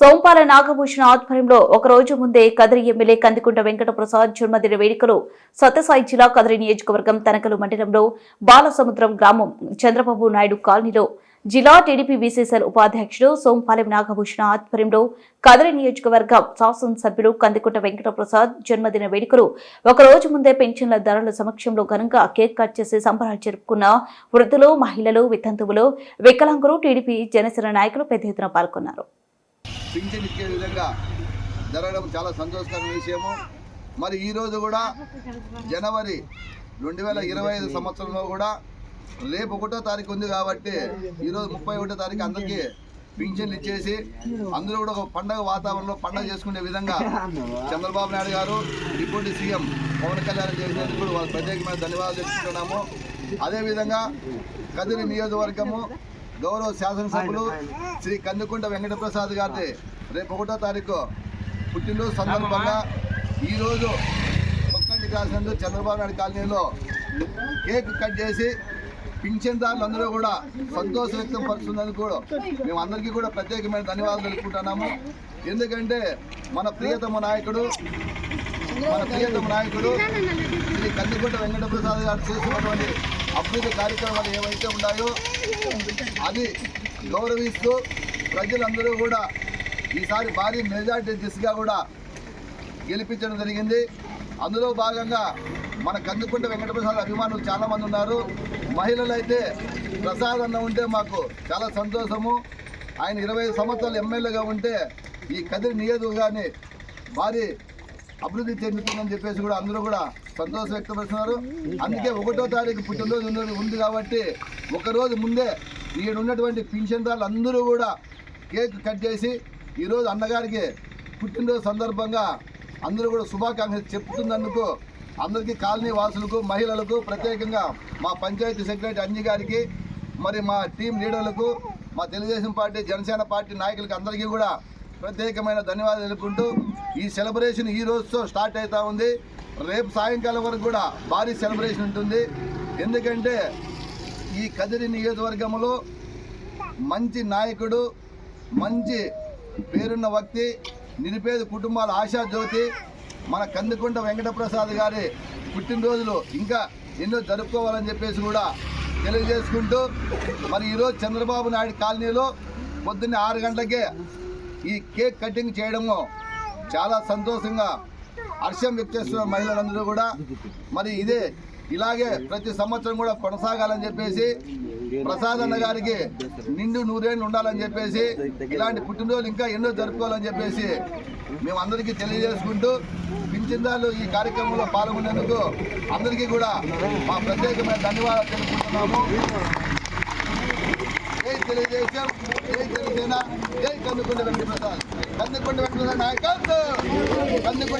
సోంపాల నాగభూషణ ఆధ్వర్యంలో ఒక రోజు ముందే కదిరి ఎమ్మెల్యే కందికుంట వెంకటప్రసాద్ జన్మదిన వేడుకలు సత్యసాయి జిల్లా కదిరి నియోజకవర్గం తనకలు మండలంలో బాలసముద్రం గ్రామం చంద్రబాబు నాయుడు కాలనీలో జిల్లా టీడీపీ బీసీసీఎల్ ఉపాధ్యక్షుడు సోంపాలెం నాగభూషణ ఆధ్వర్యంలో కదిరి నియోజకవర్గం శాసనసభ్యుడు కందికుంట వెంకటప్రసాద్ జన్మదిన వేడుకలు. ఒక రోజు ముందే పెన్షన్ల ధరల సమక్షంలో ఘనంగా కేక్ కట్ చేసి సంబరాలు జరుపుకున్న వృద్ధులు మహిళలు వితంతువులు వికలాంగులు టీడీపీ జనసేన నాయకులు పెద్ద ఎత్తున పాల్గొన్నారు. పింఛన్ ఇచ్చే విధంగా జరగడం చాలా సంతోషకరమైన విషయము. మరి ఈరోజు కూడా జనవరి రెండు వేల ఇరవై ఐదు సంవత్సరంలో కూడా రేపు ఒకటో తారీఖు ఉంది కాబట్టి ఈరోజు ముప్పై ఒకటో తారీఖు అందరికీ పింఛన్లు ఇచ్చేసి అందరూ కూడా ఒక పండగ వాతావరణంలో పండగ చేసుకునే విధంగా చంద్రబాబు నాయుడు గారు డిప్యూటీ సీఎం పవన్ కళ్యాణ్ చేసినందుకు కూడా ప్రత్యేకమైన ధన్యవాదాలు తెలుపుతున్నాము. అదేవిధంగా కదిరి నియోజకవర్గము గౌరవ శాసనసభ్యులు శ్రీ కందుకుంట వెంకటప్రసాద్ గారి రేపు ఒకటో తారీఖు పుట్టినరోజు సందర్భంగా ఈరోజు ఒక్కంటి కాసినందు చంద్రబాబు నాయుడు కాలనీలో కేక్ కట్ చేసి పింఛన్దారులు అందరూ కూడా సంతోషం వ్యక్తం పరుస్తున్నందుకు కూడా మేము అందరికీ కూడా ప్రత్యేకమైన ధన్యవాదాలు తెలుపుకుంటున్నాము. ఎందుకంటే మన ప్రియతమ నాయకుడు మన ప్రియతమ నాయకుడు శ్రీ కందికుంట వెంకటప్రసాద్ గారు చేసినటువంటి అభివృద్ధి కార్యక్రమాలు ఏవైతే ఉన్నాయో అది గౌరవిస్తూ ప్రజలందరూ కూడా ఈసారి భారీ మెజార్టీ దిశగా కూడా గెలిపించడం జరిగింది. అందులో భాగంగా మన కందుకుంట వెంకటప్రసాద్ అభిమానులు చాలామంది ఉన్నారు. మహిళలు అయితే ప్రసాద్ అన్న ఉంటే మాకు చాలా సంతోషము. ఆయన ఇరవై ఐదు సంవత్సరాలు ఎమ్మెల్యేగా ఉంటే ఈ కదిరి నియోజకవర్గాన్ని భారీ అభివృద్ధి చెందుతుందని చెప్పేసి కూడా అందరూ కూడా సంతోషం వ్యక్తపరుస్తున్నారు. అందుకే ఒకటో తారీఖు పుట్టినరోజు ఉంది కాబట్టి ఒకరోజు ముందే ఈయన ఉన్నటువంటి పింఛన్దారులు అందరూ కూడా కేక్ కట్ చేసి ఈరోజు అన్నగారికి పుట్టినరోజు సందర్భంగా అందరూ కూడా శుభాకాంక్షలు చెప్తున్నందుకు అందరికీ కాలనీ వాసులకు మహిళలకు ప్రత్యేకంగా మా పంచాయతీ సెక్రటరీ అంజి గారికి మరి మా టీం లీడర్లకు మా తెలుగుదేశం పార్టీ జనసేన పార్టీ నాయకులకు అందరికీ కూడా ప్రత్యేకమైన ధన్యవాదాలు తెలుపుకుంటూ ఈ సెలబ్రేషన్ ఈ రోజుతో స్టార్ట్ అవుతా ఉంది. రేపు సాయంకాలం వరకు కూడా భారీ సెలబ్రేషన్ ఉంటుంది. ఎందుకంటే ఈ కదిరి నియోజకవర్గంలో మంచి నాయకుడు మంచి పేరున్న వ్యక్తి నిరుపేద కుటుంబాల ఆశాజ్యోతి మన కందుకుంట వెంకటప్రసాద్ గారి పుట్టినరోజులు ఇంకా ఎన్నో జరుపుకోవాలని చెప్పేసి కూడా తెలియజేసుకుంటూ మరి ఈరోజు చంద్రబాబు నాయుడు కాలనీలో పొద్దున్నే ఆరు గంటలకే ఈ కేక్ కటింగ్ చేయడము చాలా సంతోషంగా హర్షం వ్యక్తిస్తున్న మహిళలందరూ కూడా మరి ఇదే ఇలాగే ప్రతి సంవత్సరం కూడా కొనసాగాలని చెప్పేసి ప్రసాద్ అన్న గారికి నిండు నూరేళ్ళు ఉండాలని చెప్పేసి ఇలాంటి పుట్టినరోజులు ఇంకా ఎన్నో జరుపుకోవాలని చెప్పేసి మేము అందరికీ తెలియజేసుకుంటూ పింఛన్దారులు ఈ కార్యక్రమంలో పాల్గొనేందుకు అందరికీ కూడా మా ప్రత్యేకమైన ధన్యవాదాలు తెలుపుకుంటున్నాము. జై తెలుగుదేశం జై జనసేన జై కందుకొండ వెంకటప్రసాద్ కందుకొండ వెంకటప్రసాద్ నాయకత్వం కందుకొండ